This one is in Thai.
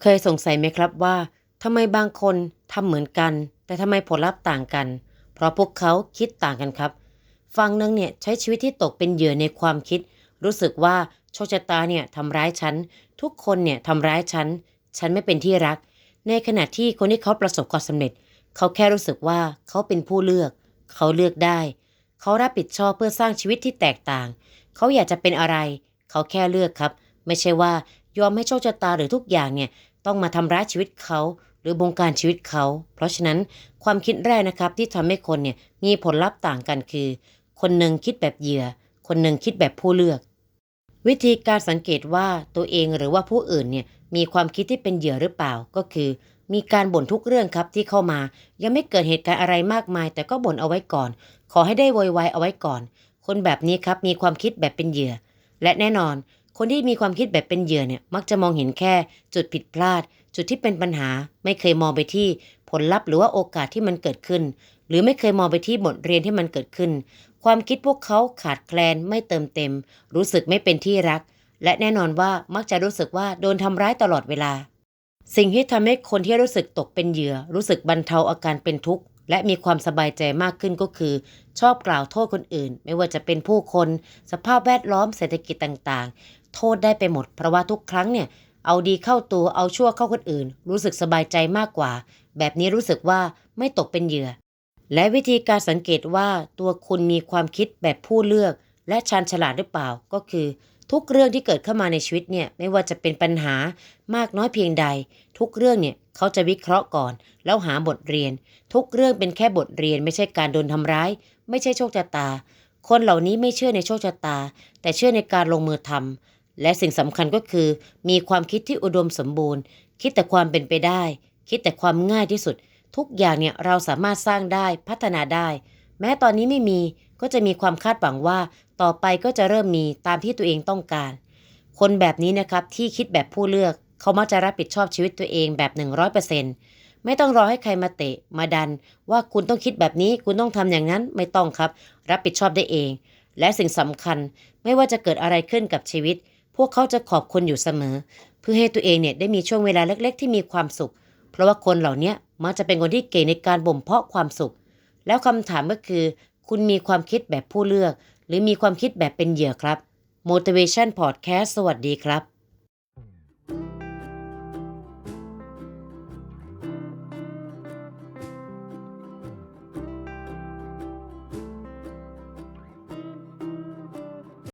เคยสงสัยไหมครับว่าทำไมบางคนทำเหมือนกัน แต่ทำไมผลลัพธ์ต่างกัน เพราะพวกเขาคิดต่างกันครับฝั่งหนึงเนี่ยใช้ชีวิตที่ตกเป็นเหยื่อในความคิด รู้สึกว่าโชคชะตาเนี่ยทำร้ายฉัน ทุกคนเนี่ยทำร้ายฉัน ฉันไม่เป็นที่รัก ในขณะที่คนที่เขาประสบความสำเร็จ เขาแค่รู้สึกว่าเขาเป็นผู้เลือก เขาเลือกได้ เขารับผิดชอบเพื่อสร้างชีวิตที่แตกต่าง เขาอยากจะเป็นอะไร เขาแค่เลือกครับ ไม่ใช่ว่ายอมให้โชคชะตาหรือทุกอย่างเนี่ย ต้องมาทำร้ายชีวิตเขา หรือบงการชีวิตเขา เพราะฉะนั้นความคิดแรกนะครับที่ทำให้คนเนี่ยมีผลลัพธ์ต่างกันคือ คนหนึ่งคิดแบบเหยื่อ คนหนึ่งคิดแบบผู้เลือก วิธีการสังเกตว่าตัวเองหรือว่าผู้อื่นเนี่ยมีความคิดที่เป็นเหยื่อหรือเปล่าก็คือ มีการบ่นทุกเรื่องครับที่เข้ามา ยังไม่เกิดเหตุการณ์อะไรมากมาย แต่ก็บ่นเอาไว้ก่อน ขอให้ได้โวยวายเอาไว้ก่อน คนแบบนี้ครับมีความคิดแบบเป็นเหยื่อ และแน่นอน คนที่มีความคิดแบบเป็นเหยื่อเนี่ยมักจะมองเห็นแค่จุดผิดพลาด จุดที่เป็นปัญหา ไม่เคยมองไปที่ผลลัพธ์หรือว่าโอกาสที่มันเกิดขึ้น หรือไม่เคยมองไปที่บทเรียนที่มันเกิดขึ้น ความคิดพวกเขาขาดแคลนไม่เติมเต็ม รู้สึกไม่เป็นที่รัก และแน่นอนว่ามักจะรู้สึกว่าโดนทำร้ายตลอดเวลา สิ่งที่ทำให้คนที่รู้สึกตกเป็นเหยื่อ รู้สึกบรรเทาอาการเป็นทุกข์ และมีความสบายใจมากขึ้นก็คือ ชอบกล่าวโทษคนอื่น ไม่ว่าจะเป็นผู้คน สภาพแวดล้อมเศรษฐกิจต่างๆ โทษได้ไปหมด เพราะว่าทุกครั้งเนี่ยเอาดีเข้าตัวเอาชั่วเข้าคนอื่น รู้สึกสบายใจมากกว่า แบบนี้รู้สึกว่าไม่ตกเป็นเหยื่อ และวิธีการสังเกตว่าตัวคุณมีความคิดแบบผู้เลือก และชาญฉลาดหรือเปล่าก็คือ ทุกเรื่องที่เกิดเข้ามาในชีวิตเนี่ยไม่ว่าจะเป็นปัญหามากน้อยเพียงใด ทุกเรื่องเนี่ยเขาจะวิเคราะห์ก่อน แล้วหาบทเรียน ทุกเรื่องเป็นแค่บทเรียน ไม่ใช่การโดนทำร้าย ไม่ใช่โชคชะตา คนเหล่านี้ไม่เชื่อในโชคชะตา แต่เชื่อในการลงมือทำและสิ่งสำคัญก็คือ มีความคิดที่อุดมสมบูรณ์ คิดแต่ความเป็นไปได้ คิดแต่ความง่ายที่สุด ทุกอย่างเนี่ยเราสามารถสร้างได้พัฒนาได้ แม้ตอนนี้ไม่มีก็จะมีความคาดหวังว่า ต่อไปก็จะเริ่มมีตามที่ตัวเองต้องการ คนแบบนี้นะครับที่คิดแบบผู้เลือก เขามักจะรับผิดชอบชีวิตตัวเองแบบ 100%ไม่ต้องรอให้ใครมาเตะ มาดัน ว่าคุณต้องคิดแบบนี้คุณต้องทำอย่างนั้นไม่ต้องครับ รับผิดชอบได้เอง และสิ่งสำคัญไม่ว่าจะเกิดอะไรขึ้นกับชีวิต พวกเขาจะขอบคุณอยู่เสมอ เพื่อให้ตัวเองเนี่ยได้มีช่วงเวลาเล็ก ๆ ที่มีความสุข เพราะว่าคนเหล่านี้มักจะเป็นคนที่เก่งในการบ่มเพาะความสุข แล้วคำถามก็คือ คุณมีความคิดแบบผู้เลือก หรือมีความคิดแบบเป็นเหยื่อครับ Motivation Podcast สวัสดีครับ